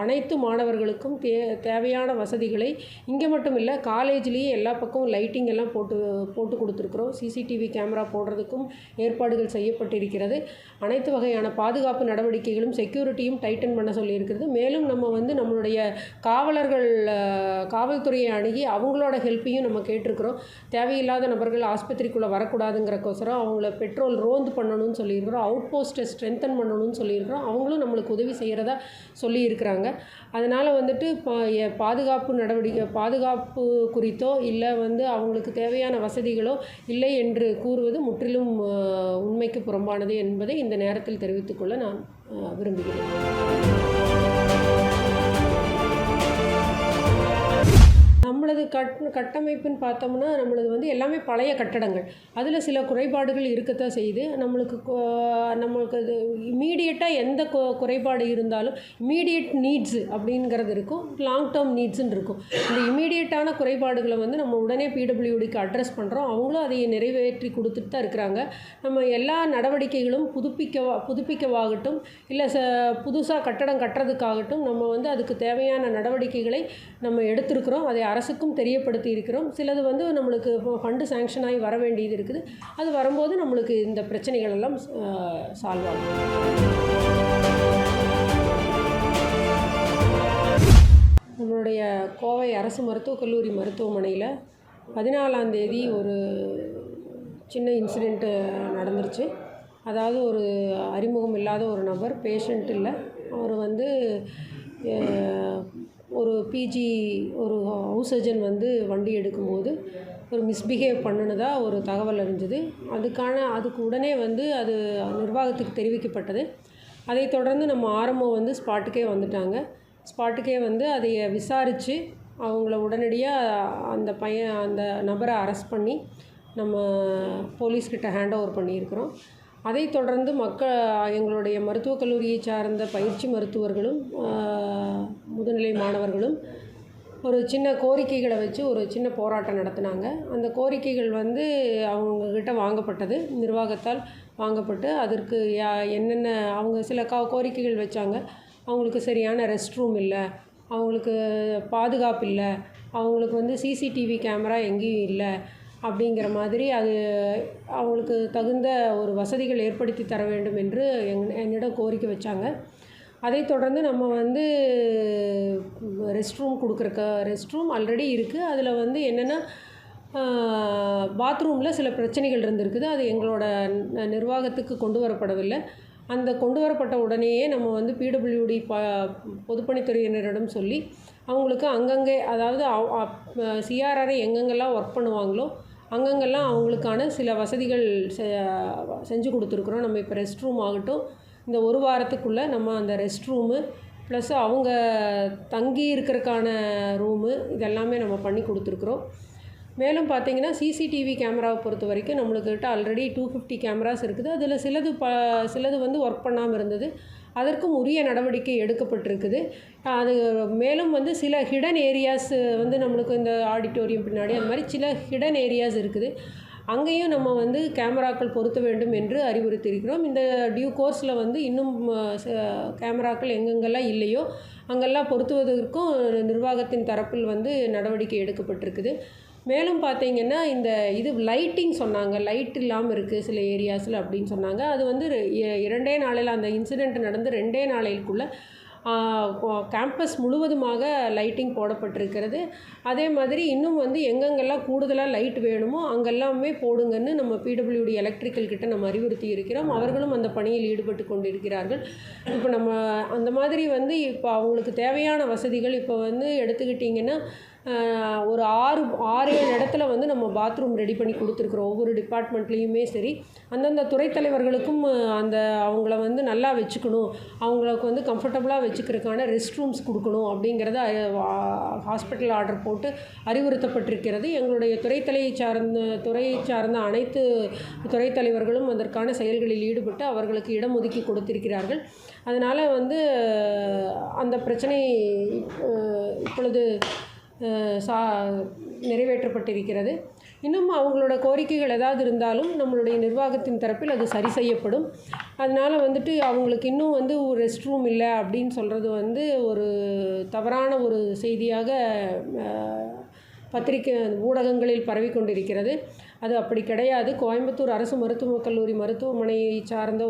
அனைத்து மாணவர்களுக்கும் தே தேவையான வசதிகளை இங்கே மட்டும் இல்லை காலேஜ்லேயே எல்லா பக்கமும் லைட்டிங் எல்லாம் போட்டு போட்டு கொடுத்துருக்குறோம். சிசிடிவி கேமரா போடுறதுக்கும் ஏற்பாடுகள் செய்யப்பட்டிருக்கிறது. அனைத்து வகையான பாதுகாப்பு நடவடிக்கைகளும் செக்யூரிட்டியும் டைட்டன் பண்ண சொல்லியிருக்கிறது. மேலும் நம்ம வந்து நம்மளுடைய காவலர்கள் காவல்துறையை அணுகி அவங்களோட ஹெல்ப்பையும் நம்ம கேட்டிருக்கிறோம். தேவையில்லாத நபர்கள் ஆஸ்பத்திரிக்குள்ளே வரக்கூடாதுங்கிறக்கோசரம் அவங்கள பெட்ரோல் ரோந்து பண்ணணும்னு சொல்லியிருக்கிறோம். அவுட் போஸ்ட்டை ஸ்ட்ரென்தன் பண்ணணும்னு சொல்லியிருக்கிறோம். அவங்களும் நம்மளுக்கு உதவி செய்கிறதா சொல்லியிருக்கிறாங்க. அதனால் வந்துட்டு பா பாதுகாப்பு நடவடிக்கை பாதுகாப்பு குறித்தோ இல்லை வந்து அவங்களுக்கு தேவையான வசதிகளோ இல்லை என்று கூறுவது முற்றிலும் உண்மைக்கு புறம்பானது என்பதை இந்த நேரத்தில் தெரிவித்துக்கொள்ள நான் விரும்புகிறேன். கட் கட்டமைப்புன்னு பார்த்தோம்னா நம்மளது வந்து எல்லாமே பழைய கட்டடங்கள். அதில் சில குறைபாடுகள் இருக்கத்தான் செய்யுது. நம்மளுக்கு நம்மளுக்கு அது இமீடியட்டாக எந்த கு குறைபாடு இருந்தாலும் இமீடியட் நீட்ஸு அப்படிங்கிறது இருக்கும். லாங் டேர்ம் நீட்ஸுன்னு இருக்கும். இந்த இமீடியட்டான குறைபாடுகளை வந்து நம்ம உடனே பிடபிள்யூடிக்கு அட்ரஸ் பண்ணுறோம் அவங்களும் அதை நிறைவேற்றி கொடுத்துட்டு தான் இருக்கிறாங்க. நம்ம எல்லா நடவடிக்கைகளும் புதுப்பிக்க புதுப்பிக்கவாகட்டும் இல்லை ச புதுசாக கட்டடம் கட்டுறதுக்காகட்டும் நம்ம வந்து அதுக்கு தேவையான நடவடிக்கைகளை நம்ம எடுத்திருக்கிறோம். அதை அரசுக்கும் தெரியப்படுத்தி இருக்கிறோம் சிலது வந்து நம்மளுக்கு ஃபண்டு சேங்ஷன் ஆகி வர வேண்டியது இருக்குது. அது வரும்போது நம்மளுக்கு இந்த பிரச்சனைகள் எல்லாம் சால்வ் ஆகும். நம்மளுடைய கோவை அரசு மருத்துவக் கல்லூரி மருத்துவமனையில் பதினாலாம் தேதி ஒரு சின்ன இன்சிடெண்ட்டு நடந்துருச்சு. அதாவது ஒரு அறிமுகம் இல்லாத ஒரு நபர் பேஷண்ட் இல்லை. அவர் வந்து ஒரு பிஜி ஒரு ஹவுஸ் சர்ஜன் வந்து வண்டி எடுக்கும்போது ஒரு மிஸ்பிஹேவ் பண்ணுனதா ஒரு தகவல் அறிஞ்சது. அதுக்கான அதுக்கு உடனே வந்து அது நிர்வாகத்துக்கு தெரிவிக்கப்பட்டது. அதை தொடர்ந்து நம்ம ஆரம்பம் வந்து ஸ்பாட்டுக்கே வந்துட்டாங்க. ஸ்பாட்டுக்கே வந்து அதை விசாரித்து அவங்கள உடனடியாக அந்த பையன் அந்த நபரை அரெஸ்ட் பண்ணி நம்ம போலீஸ்கிட்ட ஹேண்ட் ஓவர் பண்ணியிருக்கிறோம். அதைத் தொடர்ந்து மக்க எங்களுடைய மருத்துவக் கல்லூரியை சார்ந்த பயிற்சி மருத்துவர்களும் முதுநிலை மாணவர்களும் ஒரு சின்ன கோரிக்கைகளை வச்சு ஒரு சின்ன போராட்டம் நடத்தினாங்க. அந்த கோரிக்கைகள் வந்து அவங்கக்கிட்ட வாங்கப்பட்டது. நிர்வாகத்தால் வாங்கப்பட்டு அதற்கு யா என்னென்ன அவங்க சில கா கோரிக்கைகள் வச்சாங்க. அவங்களுக்கு சரியான ரெஸ்ட் ரூம் இல்லை. அவங்களுக்கு பாதுகாப்பு இல்லை. அவங்களுக்கு வந்து சிசிடிவி கேமரா எங்கேயும் இல்லை. அப்படிங்கிற மாதிரி அது அவங்களுக்கு தகுந்த ஒரு வசதிகள் ஏற்படுத்தி தர வேண்டும் என்று எங் என்னிடம் கோரிக்கை வச்சாங்க. அதைத் தொடர்ந்து நம்ம வந்து ரெஸ்ட் ரூம் கொடுக்குறக்க ரெஸ்ட் ரூம் ஆல்ரெடி இருக்குது அதில் வந்து என்னென்னா பாத்ரூமில் சில பிரச்சனைகள் இருந்திருக்குது. அது எங்களோட ந- நிர்வாகத்துக்கு கொண்டு வரப்படவில்லை. அந்த கொண்டு வரப்பட்ட உடனேயே நம்ம வந்து பிடபிள்யூடி ப பொதுப்பணித்துறையினரிடம் சொல்லி அவங்களுக்கு அங்கங்கே அதாவது சிஆர்ஆரை எங்கெங்கெல்லாம் ஒர்க் பண்ணுவாங்களோ அங்கங்கெல்லாம் அவங்களுக்கான சில வசதிகள் செ செஞ்சு கொடுத்துருக்குறோம். நம்ம இப்போ ரெஸ்ட் ரூம் ஆகட்டும். இந்த ஒரு வாரத்துக்குள்ளே நம்ம அந்த ரெஸ்ட் ரூமு ப்ளஸ் அவங்க தங்கி இருக்கிறதுக்கான ரூமு இதெல்லாமே நம்ம பண்ணி கொடுத்துருக்குறோம். மேலும் பார்த்தீங்கன்னா சிசிடிவி கேமராவை பொறுத்த வரைக்கும் நம்மளுக்கிட்ட ஆல்ரெடி டூ ஃபிஃப்டி கேமராஸ் இருக்குது. அதில் சிலது ப சிலது வந்து ஒர்க் பண்ணாமல் இருந்தது. அதற்கும் உரிய நடவடிக்கை எடுக்கப்பட்டிருக்குது. அது மேலும் வந்து சில ஹிடன் ஏரியாஸ் வந்து நம்மளுக்கு இந்த ஆடிட்டோரியம் பின்னாடி அந்த மாதிரி சில ஹிடன் ஏரியாஸ் இருக்குது. அங்கேயும் நம்ம வந்து கேமராக்கள் பொருத்த வேண்டும் என்று அறிவுறுத்தியிருக்கிறோம். இந்த டியூ கோர்ஸில் வந்து இன்னும் ச- கேமராக்கள் எங்கெங்கெல்லாம் இல்லையோ அங்கெல்லாம் பொருத்துவதற்கும் நிர்வாகத்தின் தரப்பில் வந்து நடவடிக்கை எடுக்கப்பட்டிருக்குது. மேலும் பார்த்தீங்கன்னா இந்த இது லைட்டிங் சொன்னாங்க. லைட் இல்லாமல் இருக்குது சில ஏரியாஸில் அப்படின்னு சொன்னாங்க. அது வந்து இரண்டே நாளையில் அந்த இன்சிடெண்ட் நடந்து ரெண்டே நாளைக்குள்ளே கேம்பஸ் முழுவதுமாக லைட்டிங் போடப்பட்டிருக்கிறது. அதே மாதிரி இன்னும் வந்து எங்கெங்கெல்லாம் கூடுதலாக லைட் வேணுமோ அங்கெல்லாமே போடுங்கன்னு நம்ம பிடபிள்யூடி எலக்ட்ரிக்கல் கிட்ட நம்ம அறிவுறுத்தி இருக்கிறோம். அவர்களும் அந்த பணியில் ஈடுபட்டு கொண்டிருக்கிறார்கள். இப்போ நம்ம அந்த மாதிரி வந்து இப்போ அவங்களுக்கு தேவையான வசதிகள் இப்போ வந்து எடுத்துக்கிட்டிங்கன்னா ஒரு ஆறு ஆறு ஏழு இடத்துல வந்து நம்ம பாத்ரூம் ரெடி பண்ணி கொடுத்துருக்குறோம். ஒவ்வொரு டிபார்ட்மெண்ட்லேயுமே சரி. அந்தந்த துறைத்தலைவர்களுக்கும் அந்த அவங்கள வந்து நல்லா வச்சுக்கணும். அவங்களுக்கு வந்து கம்ஃபர்டபுளாக வச்சுக்கிறதுக்கான ரெஸ்ட் ரூம்ஸ் கொடுக்கணும் அப்படிங்கிறத ஹாஸ்பிட்டல் ஆர்டர் போட்டு அறிவுறுத்தப்பட்டிருக்கிறது. எங்களுடைய துறைத்தலையை சார்ந்த துறையை சார்ந்த அனைத்து துறைத்தலைவர்களும் அதற்கான செயல்களில் ஈடுபட்டு அவர்களுக்கு இடம் ஒதுக்கி கொடுத்திருக்கிறார்கள். அதனால் வந்து அந்த பிரச்சனை இப்பொழுது சா நிறைவேற்றப்பட்டிருக்கிறது. இன்னும் அவங்களோட கோரிக்கைகள் ஏதாவது இருந்தாலும் நம்மளுடைய நிர்வாகத்தின் தரப்பில் அது சரி செய்யப்படும். அதனால் வந்துட்டு அவங்களுக்கு இன்னும் வந்து ஒரு ரெஸ்ட் ரூம் இல்லை அப்படின்னு சொல்கிறது வந்து ஒரு தவறான ஒரு செய்தியாக பத்திரிக்கை ஊடகங்களில் பரவி கொண்டிருக்கிறது அது அப்படி கிடையாது. கோயம்புத்தூர் அரசு மருத்துவக் கல்லூரி மருத்துவமனையை சார்ந்த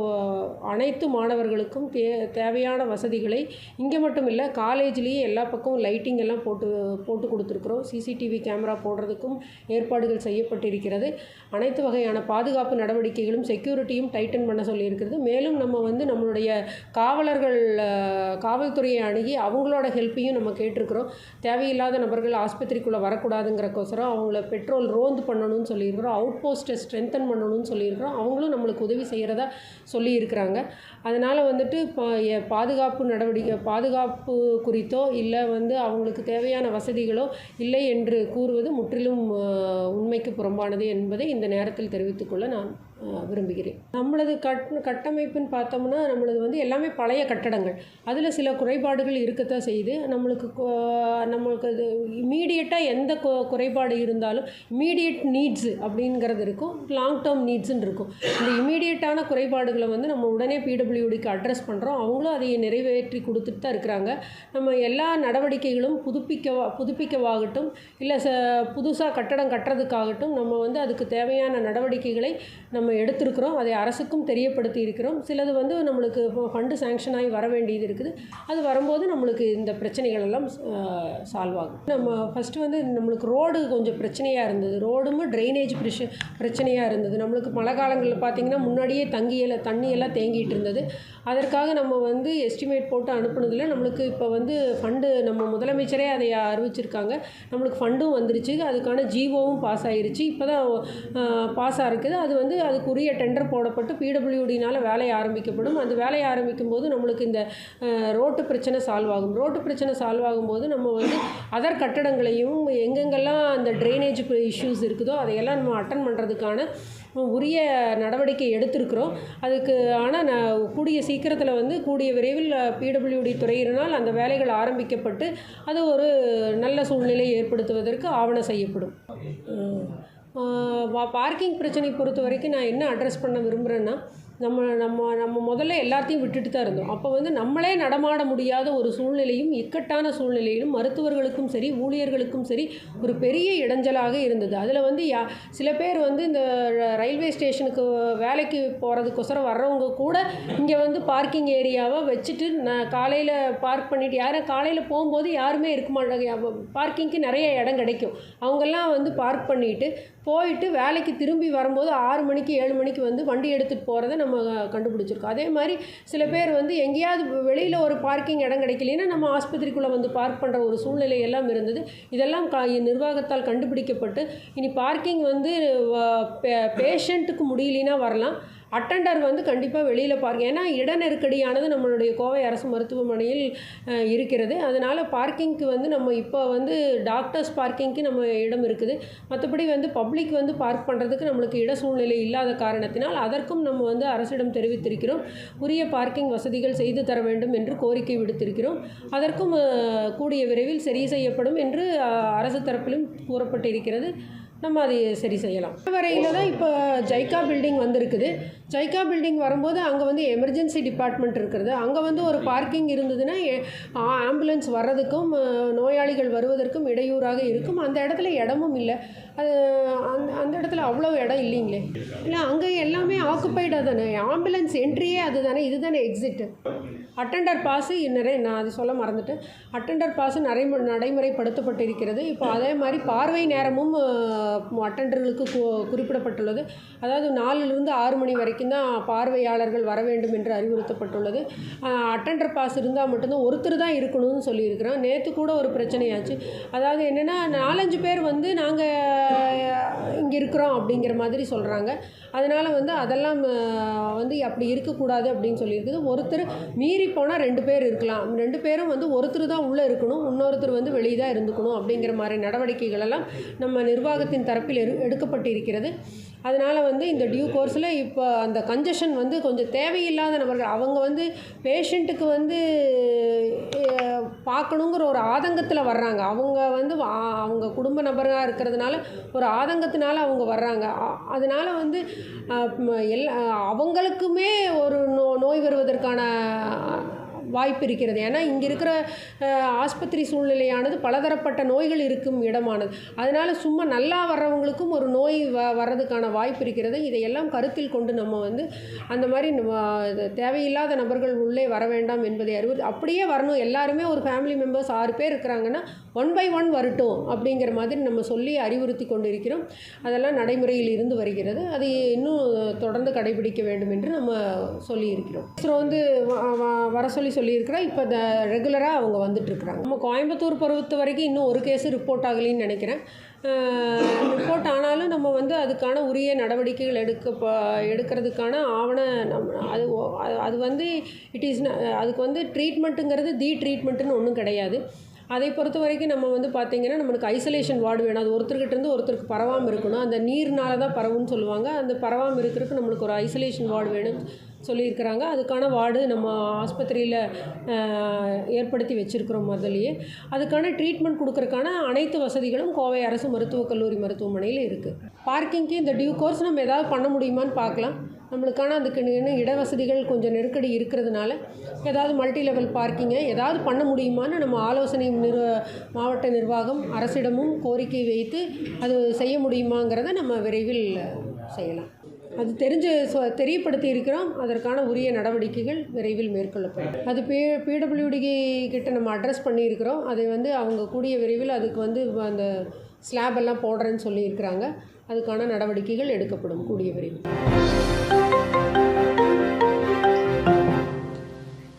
அனைத்து மாணவர்களுக்கும் தே தேவையான வசதிகளை இங்கே மட்டும் இல்லை காலேஜ்லேயே எல்லா பக்கமும் லைட்டிங் எல்லாம் போட்டு போட்டு கொடுத்துருக்குறோம். சிசிடிவி கேமரா போடுறதுக்கும் ஏற்பாடுகள் செய்யப்பட்டிருக்கிறது. அனைத்து வகையான பாதுகாப்பு நடவடிக்கைகளும் செக்யூரிட்டியும் டைட்டன் பண்ண சொல்லியிருக்கிறது. மேலும் நம்ம வந்து நம்மளுடைய காவலர்கள் காவல்துறையை அணுகி அவங்களோட ஹெல்ப்பையும் நம்ம கேட்டிருக்கிறோம். தேவையில்லாத நபர்கள் ஆஸ்பத்திரிக்குள்ளே வரக்கூடாதுங்கிறக்கோசரம் அவங்கள பெட்ரோல் ரோந்து பண்ணணும்னு சொல்லியிருக்கிறோம். அவுட் போஸ்ட்டை ஸ்ட்ரென்தன் பண்ணணும்னு சொல்லியிருக்கிறோம். அவங்களும் நம்மளுக்கு உதவி செய்கிறதா சொல்லியிருக்கிறாங்க. அதனால் வந்துட்டு இப்போ பாதுகாப்பு நடவடிக்கை பாதுகாப்பு குறித்தோ இல்லை வந்து அவங்களுக்கு தேவையான வசதிகளோ இல்லை என்று கூறுவது முற்றிலும் உண்மைக்கு புறம்பானது என்பதை இந்த நேரத்தில் தெரிவித்துக்கொள்ள நான் விரும்புகிறேன். நம்மளது கட் கட்டமைப்புன்னு பார்த்தோம்னா நம்மளது வந்து எல்லாமே பழைய கட்டடங்கள். அதில் சில குறைபாடுகள் இருக்கத்தான் செய்யுது. நம்மளுக்கு நம்மளுக்கு அது இமீடியட்டாக எந்த குறைபாடு இருந்தாலும் இமீடியட் நீட்ஸு அப்படிங்கிறது இருக்கும். லாங் டேர்ம் நீட்ஸுன்னு இருக்கும். இந்த இமீடியட்டான குறைபாடுகளை வந்து நம்ம உடனே பிடபிள்யூடிக்கு அட்ரஸ் பண்ணுறோம் அவங்களும் அதை நிறைவேற்றி கொடுத்துட்டு தான் இருக்கிறாங்க. நம்ம எல்லா நடவடிக்கைகளும் புதுப்பிக்க புதுப்பிக்கவாகட்டும் இல்லை ச புதுசாக கட்டடம் கட்டுறதுக்காகட்டும் நம்ம வந்து அதுக்கு தேவையான நடவடிக்கைகளை நம்ம எடுத்திருக்கிறோம் அதை அரசுக்கும் தெரியப்படுத்தி இருக்கிறோம் சிலது வந்து நம்மளுக்கு ஃபண்டு சேங்ஷன் ஆகி வர வேண்டியது இருக்குது. அது வரும்போது நம்மளுக்கு இந்த பிரச்சனைகள் எல்லாம் சால்வ் ஆகும். நம்ம ஃபஸ்ட்டு வந்து நம்மளுக்கு ரோடு கொஞ்சம் பிரச்சனையாக இருந்தது. ரோடும் ட்ரைனேஜ் பிரச்ச பிரச்சனையாக இருந்தது. நம்மளுக்கு மழை காலங்களில் பார்த்திங்கன்னா முன்னாடியே தங்கியில் தண்ணியெல்லாம் தேங்கிட்டு இருந்தது. அதற்காக நம்ம வந்து எஸ்டிமேட் போட்டு அனுப்புனதில் நம்மளுக்கு இப்போ வந்து ஃபண்டு நம்ம முதலமைச்சரே அதை அறிவிச்சிருக்காங்க. நம்மளுக்கு ஃபண்டும் வந்துருச்சு. அதுக்கான ஜிஓவும் பாஸ் ஆயிருச்சு. இப்போ தான் பாஸ் ஆகிருக்குது அது வந்து அதுக்குரிய டெண்டர் போடப்பட்டு பிடபிள்யூடினால் வேலை ஆரம்பிக்கப்படும். அந்த வேலையை ஆரம்பிக்கும் போது நம்மளுக்கு இந்த ரோட்டு பிரச்சனை சால்வ் ஆகும். ரோட்டு பிரச்சனை சால்வ் ஆகும்போது நம்ம வந்து அதர் கட்டடங்களையும் எங்கெங்கெல்லாம் அந்த ட்ரைனேஜ் இஷ்யூஸ் இருக்குதோ அதையெல்லாம் நம்ம அட்டன் பண்ணுறதுக்கான உரிய நடவடிக்கை எடுத்திருக்கிறோம். அதுக்கு ஆனால் நான் கூடிய சீக்கிரத்தில் வந்து கூடிய விரைவில் பிடபிள்யூடி துறையினால் அந்த வேலைகள் ஆரம்பிக்கப்பட்டு அது ஒரு நல்ல சூழ்நிலை ஏற்படுத்துவதற்கு ஆவணம் செய்யப்படும். பார்க்கிங் பிரச்சனையை பொறுத்த வரைக்கும் நான் என்ன அட்ரஸ் பண்ண விரும்புகிறேன்னா நம்ம நம்ம நம்ம முதல்ல எல்லாத்தையும் விட்டுட்டு தான் இருந்தோம். அப்போ வந்து நம்மளே நடமாட முடியாத ஒரு சூழ்நிலையும் இக்கட்டான சூழ்நிலையிலும் மருத்துவர்களுக்கும் சரி ஊழியர்களுக்கும் சரி ஒரு பெரிய இடைஞ்சலாக இருந்தது. அதில் வந்து யா சில பேர் வந்து இந்த ரயில்வே ஸ்டேஷனுக்கு வேலைக்கு போகிறதுக்கொசரம் வர்றவங்க கூட இங்கே வந்து பார்க்கிங் ஏரியாவை வச்சுட்டு நான் காலையில் பார்க் பண்ணிட்டு யாரும் காலையில் போகும்போது யாருமே இருக்க மாட்டாங்க. பார்க்கிங்க்கு நிறைய இடம் கிடைக்கும். அவங்கெல்லாம் வந்து பார்க் பண்ணிட்டு போயிட்டு வேலைக்கு திரும்பி வரும்போது ஆறு மணிக்கு ஏழு மணிக்கு வந்து வண்டி எடுத்துகிட்டு போகிறத நம்ம கண்டுபிடிச்சிருக்கோம். அதே மாதிரி சில பேர் வந்து எங்கேயாவது வெளியில் ஒரு பார்க்கிங் இடம் கிடைக்கலன்னா நம்ம ஆஸ்பத்திரிக்குள்ளே வந்து பார்க் பண்ணுற ஒரு சூழ்நிலை எல்லாம் இருந்தது. இதெல்லாம் கா நிர்வாகத்தால் கண்டுபிடிக்கப்பட்டு இனி பார்க்கிங் வந்து பேஷண்ட்டுக்கு முடியலனா வரலாம். அட்டெண்டர் வந்து கண்டிப்பாக வெளியில் பார்க்க ஏன்னா இட நெருக்கடியானது நம்மளுடைய கோவை அரசு மருத்துவமனையில் இருக்கிறது. அதனால் பார்க்கிங்க்கு வந்து நம்ம இப்போ வந்து டாக்டர்ஸ் பார்க்கிங்க்கு நம்ம இடம் இருக்குது. மற்றபடி வந்து பப்ளிக் வந்து பார்க் பண்ணுறதுக்கு நம்மளுக்கு இட சூழ்நிலை இல்லாத காரணத்தினால் அதற்கும் நம்ம வந்து அரசிடம் தெரிவித்திருக்கிறோம். உரிய பார்க்கிங் வசதிகள் செய்து தர வேண்டும் என்று கோரிக்கை விடுத்திருக்கிறோம். அதற்கும் கூடிய விரைவில் சரி செய்யப்படும் என்று அரசு தரப்பிலும் கூறப்பட்டிருக்கிறது. நம்ம அதை சரி செய்யலாம். வரையில் தான் இப்போ ஜைக்கா பில்டிங் வந்திருக்குது. ஜைக்கா பில்டிங் வரும்போது அங்கே வந்து எமர்ஜென்சி டிபார்ட்மெண்ட் இருக்கிறது அங்கே வந்து ஒரு பார்க்கிங் இருந்ததுன்னா ஆம்புலன்ஸ் வர்றதுக்கும் நோயாளிகள் வருவதற்கும் இடையூறாக இருக்கும். அந்த இடத்துல இடமும் இல்லை. அது அந்த அந்த இடத்துல அவ்வளோ இடம் இல்லைங்களே. இல்லை அங்கே எல்லாமே ஆக்குப்பைடாக தானே? ஆம்புலன்ஸ் என்ட்ரியே அது தானே? இது தானே எக்ஸிட்டு அட்டெண்டர் பாஸு நிறைய நான் அது சொல்ல மறந்துட்டேன். அட்டெண்டர் பாஸு நடைமு நடைமுறைப்படுத்தப்பட்டிருக்கிறது. இப்போ அதே மாதிரி பார்வை நேரமும் அட்டெண்டர்களுக்கு குறிப்பிடப்பட்டுள்ளது. அதாவது நாலுலேருந்து ஆறு மணி வரைக்கும் தான் பார்வையாளர்கள் வர வேண்டும் என்று அறிவுறுத்தப்பட்டுள்ளது. அட்டண்டர் பாஸ் இருந்தால் மட்டும்தான் ஒருத்தர் தான் இருக்கணும்னு சொல்லியிருக்கிறோம். நேற்று கூட ஒரு பிரச்சனையாச்சு. அதாவது என்னென்னா நாலஞ்சு பேர் வந்து நாங்கள் இங்கே இருக்கிறோம் அப்படிங்கிற மாதிரி சொல்கிறாங்க அதனால் வந்து அதெல்லாம் வந்து அப்படி இருக்கக்கூடாது அப்படின்னு சொல்லியிருக்குது. ஒருத்தர் மீறி போனால் ரெண்டு பேர் இருக்கலாம். ரெண்டு பேரும் வந்து ஒருத்தர் தான் உள்ளே இருக்கணும். இன்னொருத்தர் வந்து வெளியே தான் இருந்துக்கணும் அப்படிங்கிற மாதிரி நடவடிக்கைகள் எல்லாம் நம்ம நிர்வாகத்தின் தரப்பில் எடு எடுக்கப்பட்டிருக்கிறது. அதனால் வந்து இந்த டியூ கோர்ஸில் இப்போ அந்த கன்ஜஷன் வந்து கொஞ்சம் தேவையில்லாத நபர்கள் அவங்க வந்து பேஷண்ட்டுக்கு வந்து பார்க்கணுங்கிற ஒரு ஆதங்கத்தில் வர்றாங்க. அவங்க வந்து அவங்க குடும்ப நபராக இருக்கிறதுனால ஒரு ஆதங்கத்தினால அவங்க வர்றாங்க. அதனால் வந்து எல்லா அவங்களுக்குமே ஒரு நோ நோய் வருவதற்கான வாய்ப்பு இருக்கிறது. ஏன்னா இங்கே இருக்கிற ஆஸ்பத்திரி சூழ்நிலையானது பலதரப்பட்ட நோய்கள் இருக்கும் இடமானது. அதனால் சும்மா நல்லா வர்றவங்களுக்கும் ஒரு நோய் வ வர்றதுக்கான வாய்ப்பு இருக்கிறது. இதையெல்லாம் கருத்தில் கொண்டு நம்ம வந்து அந்த மாதிரி தேவையில்லாத நபர்கள் உள்ளே வர வேண்டாம் என்பதை அறிவு அப்படியே வரணும். எல்லாருமே ஒரு ஃபேமிலி மெம்பர்ஸ் ஆறு பேர் இருக்கிறாங்கன்னா ஒன் பை ஒன் வரட்டும் அப்படிங்கிற மாதிரி நம்ம சொல்லி அறிவுறுத்தி கொண்டு இருக்கிறோம் அதெல்லாம் நடைமுறையில் இருந்து வருகிறது. அதை இன்னும் தொடர்ந்து கடைபிடிக்க வேண்டும் என்று நம்ம சொல்லியிருக்கிறோம். இருக்கிறோம் வந்து வ- சொல்லி வர சொல்லி சொல்லியிருக்கிறா இப்போ ரெகுலராக அவங்க வந்துட்டுருக்குறாங்க. நம்ம கோயம்புத்தூர் பொறுத்த வரைக்கும் இன்னும் ஒரு கேஸு ரிப்போர்ட் ஆகலைன்னு நினைக்கிறேன். ரிப்போர்ட் ஆனாலும் நம்ம வந்து அதுக்கான உரிய நடவடிக்கைகள் எடுக்க ப- எடுக்கிறதுக்கான ஆவண நம்ம அது அது- அது வந்து இட் இஸ் அதுக்கு வந்து ட்ரீட்மெண்ட்டுங்கிறது தி ட்ரீட்மெண்ட்டுன்னு ஒன்றும் கிடையாது. அதை பொறுத்த வரைக்கும் நம்ம வந்து பார்த்திங்கன்னா நம்மளுக்கு ஐசோலேஷன் வார்டு வேணும். அது ஒருத்தர்கிட்ட இருந்து ஒருத்தருக்கு பரவாமல் இருக்கணும். அந்த நீர்னால தான் பரவுன்னு சொல்லுவாங்க. அந்த பரவாமல் இருக்கிறதுக்கு நம்மளுக்கு ஒரு ஐசோலேஷன் வார்டு வேணும். சொல்லியிருக்கிறாங்க. அதுக்கான வார்டு நம்ம ஆஸ்பத்திரியில் ஏற்படுத்தி வச்சுருக்கிறோம் முதல்லையே. அதுக்கான ட்ரீட்மெண்ட் கொடுக்குறக்கான அனைத்து வசதிகளும் கோவை அரசு மருத்துவக் கல்லூரி மருத்துவமனையில் இருக்குது பார்க்கிங்க்கு இந்த டியூ கோர்ஸ் நம்ம ஏதாவது பண்ண முடியுமான்னு பார்க்கலாம். நம்மளுக்கான அதுக்கு இன்னும் இட வசதிகள் கொஞ்சம் நெருக்கடி இருக்கிறதுனால ஏதாவது மல்டி லெவல் பார்க்கிங்கை ஏதாவது பண்ண முடியுமான்னு நம்ம ஆலோசனை நிர்வ மாவட்ட நிர்வாகம் அரசிடமும் கோரிக்கை வைத்து அது செய்ய முடியுமாங்கிறத நம்ம விரைவில் செய்யலாம். அது தெரிஞ்சு தெரியப்படுத்தி இருக்கிறோம். அதற்கான உரிய நடவடிக்கைகள் விரைவில் மேற்கொள்ளப்படும். அது பி பிடபிள்யூடி கிட்ட நம்ம அட்ரஸ் பண்ணியிருக்கிறோம். அதை வந்து அவங்க கூடிய விரைவில் அதுக்கு வந்து அந்த ஸ்லாப் எல்லாம் போடுறேன்னு சொல்லியிருக்கிறாங்க. அதுக்கான நடவடிக்கைகள் எடுக்கப்படும் கூடிய விரைவில்.